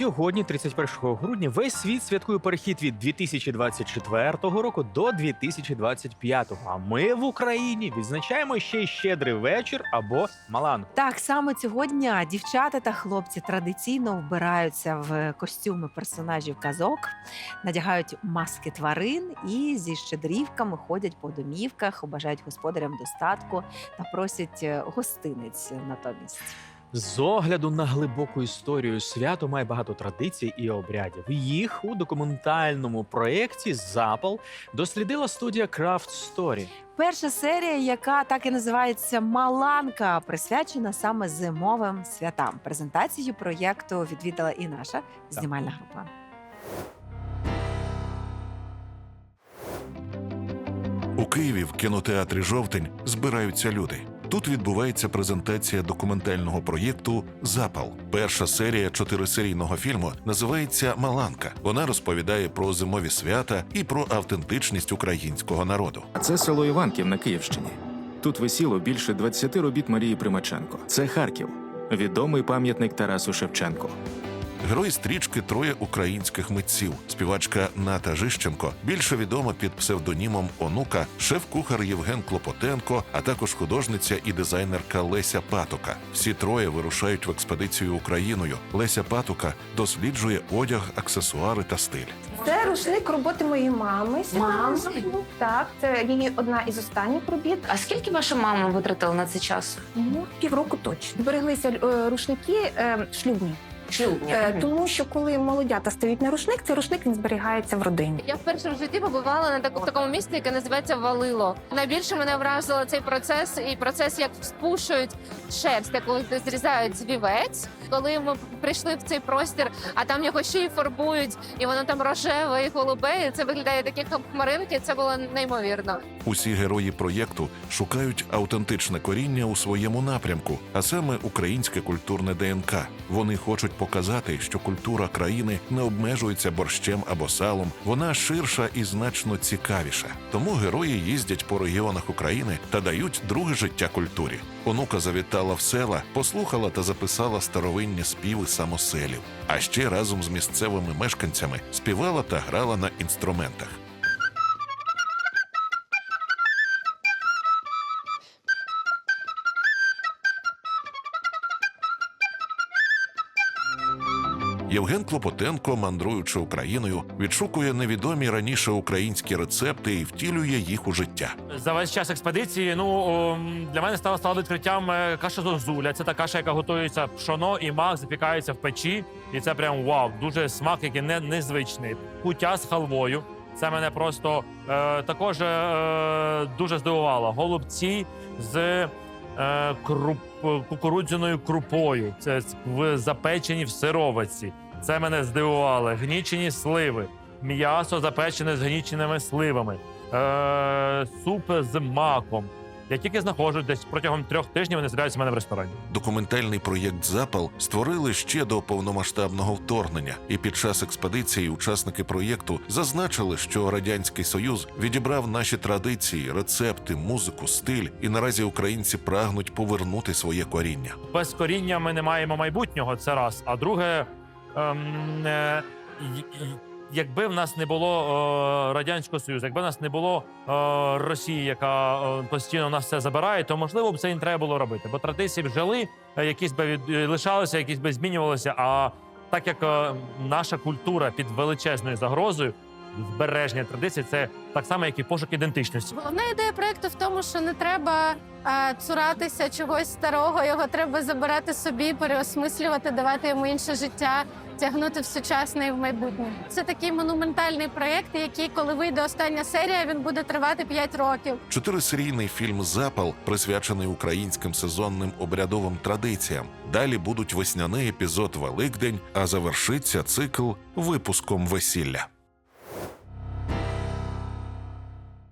сьогодні, 31 грудня, весь світ святкує перехід від 2024 року до 2025. А ми в Україні відзначаємо ще й щедрий вечір або Малан. Так саме цього дня дівчата та хлопці традиційно вбираються в костюми персонажів казок, надягають маски тварин і зі щедрівками ходять по домівках, бажають господарям достатку та просять е, гостиниць натомість. З огляду на глибоку історію свято має багато традицій і обрядів. Їх у документальному проєкті Запал дослідила студія Craft Story. Перша серія, яка так і називається Маланка, присвячена саме зимовим святам. Презентацію проєкту відвідала і наша знімальна група. У Києві в кінотеатрі Жовтень збираються люди. Тут відбувається презентація документального проєкту Запал. Перша серія чотирисерійного фільму називається Маланка. Вона розповідає про зимові свята і про автентичність українського народу. Це село Іванків на Київщині. Тут висіло більше 20 робіт Марії Примаченко. Це Харків, відомий пам'ятник Тарасу Шевченку. Герої стрічки троє українських митців. Співачка Ната Жищенко, більше відома під псевдонімом Онука, шеф-кухар Євген Клопотенко, а також художниця і дизайнерка Леся Патока. Всі троє вирушають в експедицію Україною. Леся Патока досліджує одяг, аксесуари та стиль. Це рушник роботи моєї мами. Мами? Так, це її одна із останніх робіт. А скільки ваша мама витратила на це час? Ну, півроку точно. Збереглися е, рушники е, шлюбні. Е, тому що коли молодята стають на рушник, цей рушник він зберігається в родині. Я вперше в житті побувала на так- в такому місці, яке називається Валило. Найбільше мене вразило цей процес і процес, як спушують шерсть, яку зрізають з вівець. Коли ми прийшли в цей простір, а там його ще й фарбують, і воно там рожеве і голубе. І це виглядає такі хмаринки. Це було неймовірно. Усі герої проєкту шукають автентичне коріння у своєму напрямку, а саме українське культурне ДНК. Вони хочуть показати, що культура країни не обмежується борщем або салом, вона ширша і значно цікавіша. Тому герої їздять по регіонах України та дають друге життя культурі. Онука завітала в села, послухала та записала старовинні співи самоселів. А ще разом з місцевими мешканцями співала та грала на інструментах. Євген Клопотенко, мандруючи Україною, відшукує невідомі раніше українські рецепти і втілює їх у життя. За весь час експедиції, ну для мене стало стало відкриттям е, каша зозуля. Це та каша, яка готується пшоно і мак, запікається в печі. І це прям вау, дуже смак, який не, незвичний. Куття з халвою. Це мене просто е, також е, дуже здивувало. Голубці з е, круп, кукурудзяною крупою. Це в запечені в сировиці. Це мене здивувало. Гнічені сливи, м'ясо запечене з гніченими сливами е, суп з маком. Я тільки знаходжу десь протягом трьох тижнів вони з'являються в мене в ресторані. Документальний проєкт Запал створили ще до повномасштабного вторгнення, і під час експедиції учасники проєкту зазначили, що радянський союз відібрав наші традиції, рецепти, музику, стиль, і наразі українці прагнуть повернути своє коріння. Без коріння ми не маємо майбутнього. Це раз. А друге, ем, е, й- й- якби в нас не було е, радянського союзу, якби в нас не було е, Росії, яка е, постійно нас все забирає, то можливо б це і не треба було робити. Бо традиції б жили, якісь би від, лишалися, якісь би змінювалися. А так як наша культура під величезною загрозою. Збереження традицій це так само, як і пошук ідентичності. Головна ідея проекту в тому, що не треба а, цуратися чогось старого. Його треба забирати собі, переосмислювати, давати йому інше життя, тягнути в сучасне і в майбутнє. Це такий монументальний проєкт, який, коли вийде остання серія, він буде тривати 5 років. Чотирисерійний фільм Запал присвячений українським сезонним обрядовим традиціям. Далі будуть весняний епізод Великдень, а завершиться цикл випуском весілля.